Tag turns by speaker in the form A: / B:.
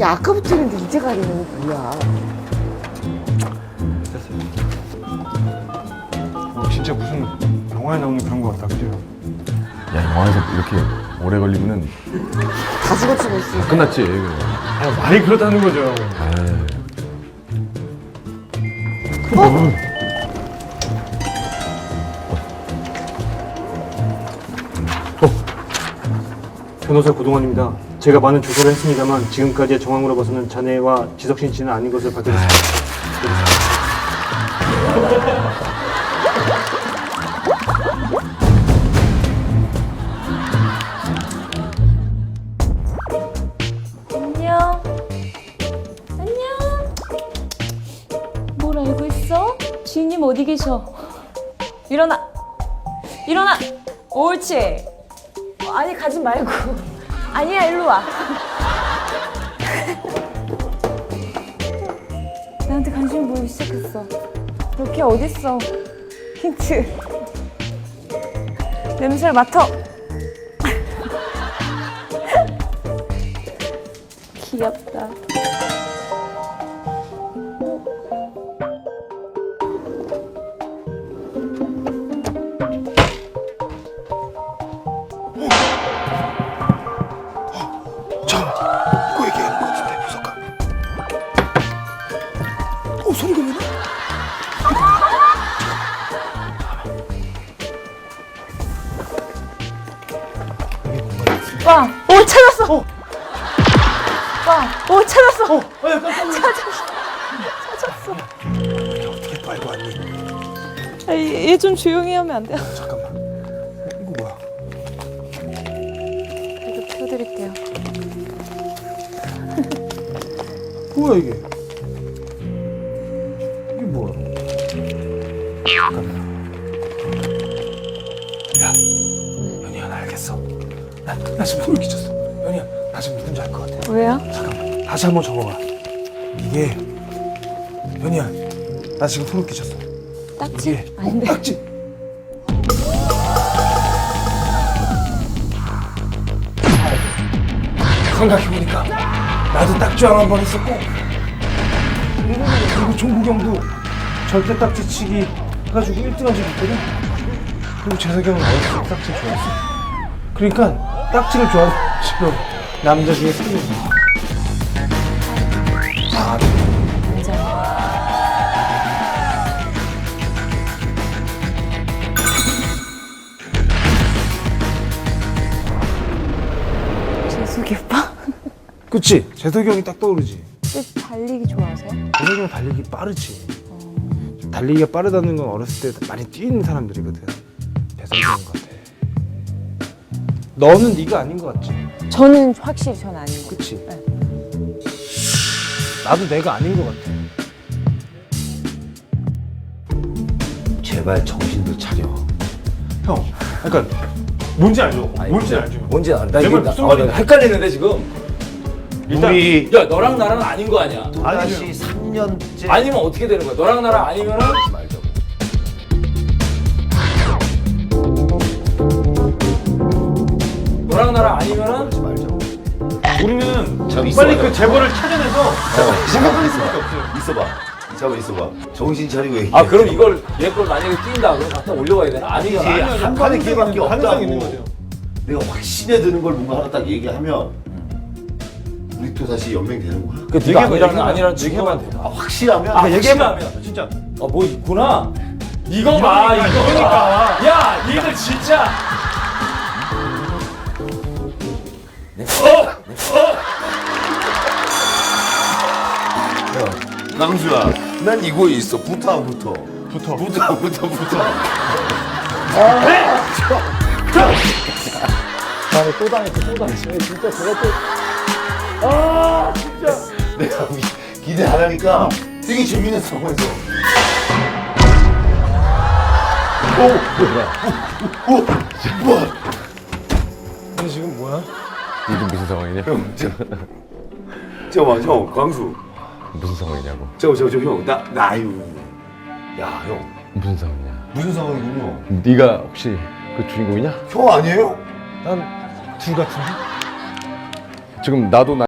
A: 야 아까부터 했는데 이제 가리는 뭐야?
B: 됐어요. 어, 진짜 무슨 영화에 나오는 그런 거 같다, 그죠?
C: 야 영화에서 이렇게 오래 걸리면은
A: 다 죽어치고 있어.
C: 끝났지. 이거.
B: 아, 말이 그렇다는 거죠. 변호사 고동환입니다. 제가 많은 조사를 했습니다만 지금까지의 정황으로 봐서는 자네와 지석신 씨는 아닌 것을 밝혀졌습니다.
D: 있어? 주인님 어디 계셔? 일어나. 일어나. 옳지. 어, 아니 가지 말고. 아니야 일로 와. 나한테 관심 보이기 시작했어. 그렇게 어딨어? 힌트. 냄새를 맡아. 귀엽다.
B: 소리가 왜 나?
D: 오빠, 오 찾았어. 오빠, 오 찾았어.
B: 어, 아, 야, 깜짝 놀랐어.
D: 찾았어.
B: 어떻게 또 알고 왔니?
D: 얘 좀 조용히 하면 안 돼요?
B: 잠깐만. 이거 뭐야?
D: 그래도 키워드릴게요.
B: 뭐야? 이게 나, 나 지금 소름 끼쳤어. 연희야, 나 지금 누군지 알 것 같아.
D: 왜요?
B: 잠깐만, 다시 한번 적어봐. 이게, 연희야, 나 지금 소름 끼쳤어.
D: 딱지?
B: 이게
D: 아닌데.
B: 딱지. 생각해보니까 나도 딱지왕 한 번 했었고 그리고 종국 형도 절대 딱지 치기 해가지고 1등 한 적이 있거든 그리고 재석이 형은 어렸을 때 딱지 좋아했어 그러니까 딱지를 좋아하는 지금 남자 중에 3명 아,
D: 오빠?
B: 그치? 재석이 형이 딱 떠오르지
D: 달리기 좋아하세요?
B: 재석이 형 달리기 빠르지 달리기가 빠르다는 건 어렸을 때 많이 뛰는 사람들이거든 재석이 형 같아 너는 네가 아닌 것 같지?
D: 저는 확실히 전 아닌 거.
B: 그치?
D: 네.
B: 나도 내가 아닌 것 같아
E: 제발 정신도 차려.
B: 형 그러니까 뭔지 알죠? 뭔지
E: 진짜
B: 알죠?
E: 뭔지 알아.
B: 나내
E: 이게 나,
B: 무슨
E: 어,
B: 말이야?
E: 나 헷갈리는데 지금.
B: 일단
E: 우리
F: 야 너랑 나랑 아닌 거 아니야?
E: 또다시 3년째
F: 아니면 어떻게 되는 거야? 너랑 나랑 아니면은 너랑 나랑 아니면은
E: 하지 말자고.
B: 우리는
E: 저기
B: 빨리
E: 있어봐요.
B: 그 재벌을 찾아내서 생각하는 수밖에 없어요
E: 있어봐. 잠깐 있어봐. 정신 차리고 얘기해.
F: 아 그럼 이걸 얘 걸 만약에 뛴다 그럼 갖다 올려가야 되나? 아니잖아.
E: 이게 한 판의 기회밖에
B: 가능성이
E: 없다고.
B: 있는 거죠
E: 내가 확신에 드는 걸 뭔가 하나 딱 얘기하면 우리 또 다시 연맹되는 거야.
F: 그 네가 아니라는 아니라는 증거만 돼.
E: 아, 확실하면
F: 아
B: 얘기해봐.
F: 확실하면
B: 진짜
F: 아뭐 있구나. 이거 봐 이거.
B: 이러니까.
F: 야 이거 진짜.
E: 강수야, 난 이거에 있어. 붙어 안 붙어?
B: 붙어
E: 붙어 안 붙어 붙어.
B: 다음에 또 당했어 또 당했어 진짜 제가 또
E: 내가 기- 기대 안 하니까 되게 재밌는 상황에서. 오, 뭐야? 오, 오, 뭐야?
B: 근데 지금 뭐야?
C: 이게 무슨 상황이냐?
E: 형, 저, 잠깐만, 형, 광수.
C: 무슨 상황이냐고?
E: 잠깐만, 잠깐만, 형, 나, 나, 아유. 야, 형,
C: 무슨 상황이냐?
E: 무슨 상황이군요?
C: 네가 혹시 그 주인공이냐?
E: 형 아니에요?
B: 난 둘 같은데?
C: 지금 나도 나